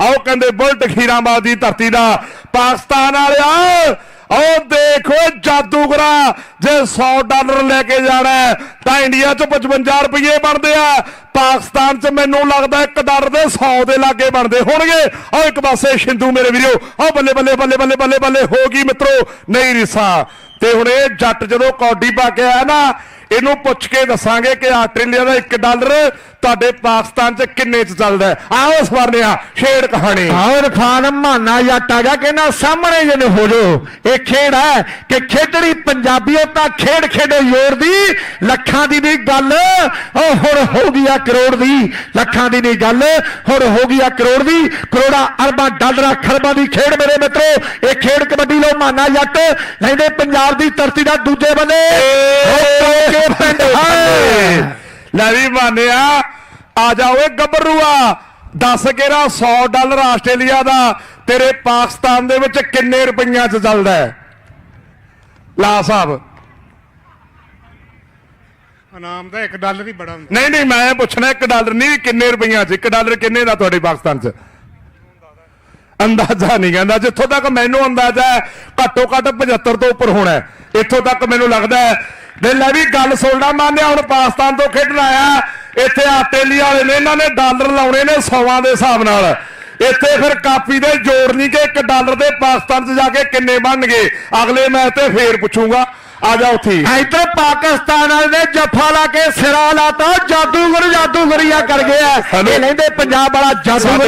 ਆਓ ਕਹਿੰਦੇ ਬੁਲਟ ਖੀਰਾਬਾਦ ਦੀ ਧਰਤੀ ਦਾ ਪਾਕਿਸਤਾਨ ਵਾਲਿਆ। ਉਹ ਦੇਖੋ ਜਾਦੂਗਰਾ, ਜੇ 100 ਡਾਲਰ ਲੈ ਕੇ ਜਾਣਾ ਤਾਂ ਇੰਡੀਆ 'ਚ 55 ਰੁਪਏ ਬਣਦੇ ਆ। ਪਾਕਿਸਤਾਨ 'ਚ ਮੈਨੂੰ ਲੱਗਦਾ 1 ਡਾਲਰ ਦੇ 100 ਦੇ ਲਾਗੇ ਬਣਦੇ ਹੋਣਗੇ। ਆਹ ਇੱਕ ਪਾਸੇ ਸ਼ਿੰਦੂ ਮੇਰੇ ਵੀਰੋ, ਆਹ ਬੱਲੇ ਬੱਲੇ ਬੱਲੇ ਬੱਲੇ ਬੱਲੇ ਬੱਲੇ ਹੋ ਗਈ ਮਿੱਤਰੋ ਨਹੀਂ ਰਿਸਾ। ਤੇ ਹੁਣ ਇਹ ਜੱਟ ਜਦੋਂ ਕੌਡੀ ਪਾ ਕੇ ਆਇਆ ਨਾ ਇਹਨੂੰ ਪੁੱਛ ਕੇ ਦੱਸਾਂਗੇ ਕਿ ਆਸਟ੍ਰੇਲੀਆ ਦਾ 1 ਡਾਲਰ ਤੁਹਾਡੇ ਪਾਕਿਸਤਾਨ 'ਚ ਕਿੰਨੇ 'ਚ ਚੱਲਦਾ ਹੈ? ਆਓ ਸਵਰਨਿਆ ਛੇੜ ਕਹਾਣੀ। ਆਉਰ ਖਾਨ ਮਾਨਾ ਜੱਟ ਗਿਆ ਕਹਿੰਦਾ ਸਾਹਮਣੇ ਜਨ ਹੋ ਜੋ। ਇਹ ਖੇਡ ਹੈ ਕਿ ਖੇਡਣੀ ਪੰਜਾਬੀਓ ਤਾਂ ਖੇਡ ਖੇਡੋ ਯੋਰ ਦੀ ਲੱਖਾਂ ਦੀ ਵੀ ਗੱਲ ਉਹ ਹੁਣ ਹੋ ਗਈ ਆ ਕਰੋੜ ਦੀ ਲੱਖਾਂ ਦੀ ਨਹੀਂ ਗੱਲ ਹੁਣ ਹੋ ਗਈ ਆ ਕਰੋੜ ਦੀ ਕਰੋੜਾਂ ਅਰਬਾਂ ਡਾਲਰਾਂ ਖਰਬਾਂ ਦੀ ਖੇਡ ਮੇਰੇ ਮਿੱਤਰੋ ਇਹ ਖੇਡ ਕਬੱਡੀ ਲੋ ਮਾਨਾ ਜੱਟ ਲੈਂਦੇ ਪੰਜਾਬ ਦੀ ਧਰਤੀ ਦਾ ਦੂਜੇ ਬੰਦੇ। ਲੈ ਵੀ ਮਾਨਿਆ ਆ ਜਾ ਓਏ ਗੱਭਰੂਆ। ਦੱਸ ਕਿਹੜਾ 100 ਡਾਲਰ ਆਸਟ੍ਰੇਲੀਆ ਦਾ ਤੇਰੇ ਪਾਕਿਸਤਾਨ ਦੇ ਵਿੱਚ ਕਿੰਨੇ ਰੁਪਈਆਂ 'ਚ ਚੱਲਦਾ ਹੈ? ਲਾ ਸਾਹਿਬ। ਇਨਾਮ ਦਾ 1 ਡਾਲਰ ਹੀ ਬੜਾ ਹੁੰਦਾ। ਨਹੀਂ ਨਹੀਂ ਮੈਂ ਪੁੱਛਣਾ 1 ਡਾਲਰ ਨਹੀਂ ਕਿੰਨੇ ਰੁਪਈਆਂ 'ਚ 1 ਡਾਲਰ ਕਿੰਨੇ ਦਾ ਤੁਹਾਡੇ ਪਾਕਿਸਤਾਨ 'ਚ? ਅੰਦਾਜ਼ਾ ਨਹੀਂ ਕਹਿੰਦਾ ਜਿੱਥੋਂ ਤੱਕ ਮੈਨੂੰ ਅੰਦਾਜ਼ਾ ਹੈ ਘੱਟੋ ਘੱਟ 75 ਤੋਂ ਉੱਪਰ ਹੋਣਾ। ਇੱਥੋਂ ਤੱਕ ਮੈਨੂੰ ਲੱਗਦਾ ਹੈ ਦੇ ਲੈ ਵੀ ਗੱਲ ਸੁਣਨਾ ਮੰਨਿਆ ਹੁਣ ਪਾਕਿਸਤਾਨ ਤੋਂ ਖੇਡਣ ਆਇਆ। ਇੱਥੇ ਆਸਟ੍ਰੇਲੀਆ ਵਾਲੇ ਨੇ ਇਹਨਾਂ ਨੇ ਡਾਲਰ ਲਾਉਣੇ ਨੇ ਸੌਵਾਂ ਦੇ ਹਿਸਾਬ ਨਾਲ। ਇੱਥੇ ਫਿਰ ਕਾਪੀ ਦੇ ਜੋੜ ਨਹੀਂ ਕਿ 1 ਡਾਲਰ ਦੇ ਪਾਕਿਸਤਾਨ 'ਚ ਜਾ ਕੇ ਕਿੰਨੇ ਬਣਨਗੇ। ਅਗਲੇ ਮੈਚ ਤੇ ਫੇਰ ਪੁੱਛੂਗਾ। ਆ ਜਾ ਉੱਥੇ। ਇੱਧਰ ਪਾਕਿਸਤਾਨ ਵਾਲੇ ਨੇ ਜੱਫਾ ਲਾ ਕੇ ਸਿਰਾ ਲਾਤਾ ਜਾਦੂਗਰ ਜਾਦੂਗਰੀਆ ਕਰ ਗਿਆ। ਇਹ ਲੈਂਦੇ ਪੰਜਾਬ ਵਾਲਾ ਜਾਦੂਗਰ।